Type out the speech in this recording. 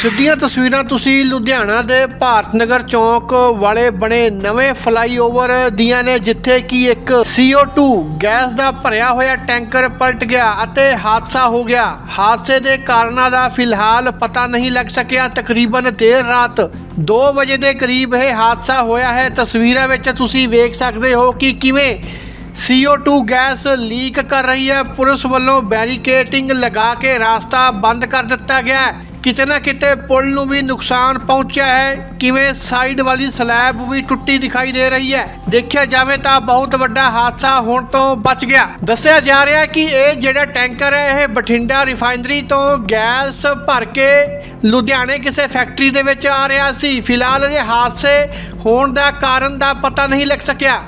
ਸਿੱਧੀਆਂ ਤਸਵੀਰਾਂ ਤੁਸੀਂ ਲੁਧਿਆਣਾ ਦੇ ਭਾਰਤ ਨਗਰ ਚੌਂਕ ਵਾਲੇ ਬਣੇ ਨਵੇਂ ਫਲਾਈਓਵਰ ਦੀਆਂ ਨੇ, ਜਿੱਥੇ ਕਿ ਇੱਕ CO2 ਗੈਸ ਦਾ ਭਰਿਆ ਹੋਇਆ ਟੈਂਕਰ ਪਲਟ ਗਿਆ ਅਤੇ ਹਾਦਸਾ ਹੋ ਗਿਆ। ਹਾਦਸੇ ਦੇ ਕਾਰਨਾਂ ਦਾ ਫਿਲਹਾਲ ਪਤਾ ਨਹੀਂ ਲੱਗ ਸਕਿਆ। ਤਕਰੀਬਨ ਦੇਰ ਰਾਤ 2 ਵਜੇ ਦੇ ਕਰੀਬ ਇਹ ਹਾਦਸਾ ਹੋਇਆ ਹੈ। ਤਸਵੀਰਾਂ ਵਿੱਚ ਤੁਸੀਂ ਵੇਖ ਸਕਦੇ ਹੋ ਕਿ ਕਿਵੇਂ CO2 ਗੈਸ ਲੀਕ ਕਰ ਰਹੀ ਹੈ। ਪੁਲਿਸ ਵੱਲੋਂ ਬੈਰੀਕੇਟਿੰਗ ਲਗਾ ਕੇ ਰਾਸਤਾ ਬੰਦ ਕਰ ਦਿੱਤਾ ਗਿਆ ਹੈ। ਕਿਤੇ ਨਾ ਕਿਤੇ ਪੁਲ ਨੂੰ ਵੀ ਨੁਕਸਾਨ ਪਹੁੰਚਿਆ ਹੈ। ਕਿਵੇਂ ਸਾਈਡ ਵਾਲੀ ਸਲੈਬ ਵੀ ਟੁੱਟੀ ਦਿਖਾਈ ਦੇ ਰਹੀ ਹੈ। ਦੇਖਿਆ ਜਾਵੇ ਤਾਂ ਬਹੁਤ ਵੱਡਾ ਹਾਦਸਾ ਹੋਣ ਤੋਂ ਬਚ ਗਿਆ। ਦੱਸਿਆ ਜਾ ਰਿਹਾ ਹੈ ਕਿ ਇਹ ਜਿਹੜਾ ਟੈਂਕਰ ਹੈ, ਇਹ ਬਠਿੰਡਾ ਰਿਫਾਈਨਰੀ ਤੋਂ ਗੈਸ ਭਰ ਕੇ ਲੁਧਿਆਣੇ ਕਿਸੇ ਫੈਕਟਰੀ ਦੇ ਵਿੱਚ ਆ ਰਿਹਾ ਸੀ। ਫਿਲਹਾਲ ਇਹ ਹਾਦਸੇ ਹੋਣ ਦਾ ਕਾਰਨ ਦਾ ਪਤਾ ਨਹੀਂ ਲੱਗ ਸਕਿਆ।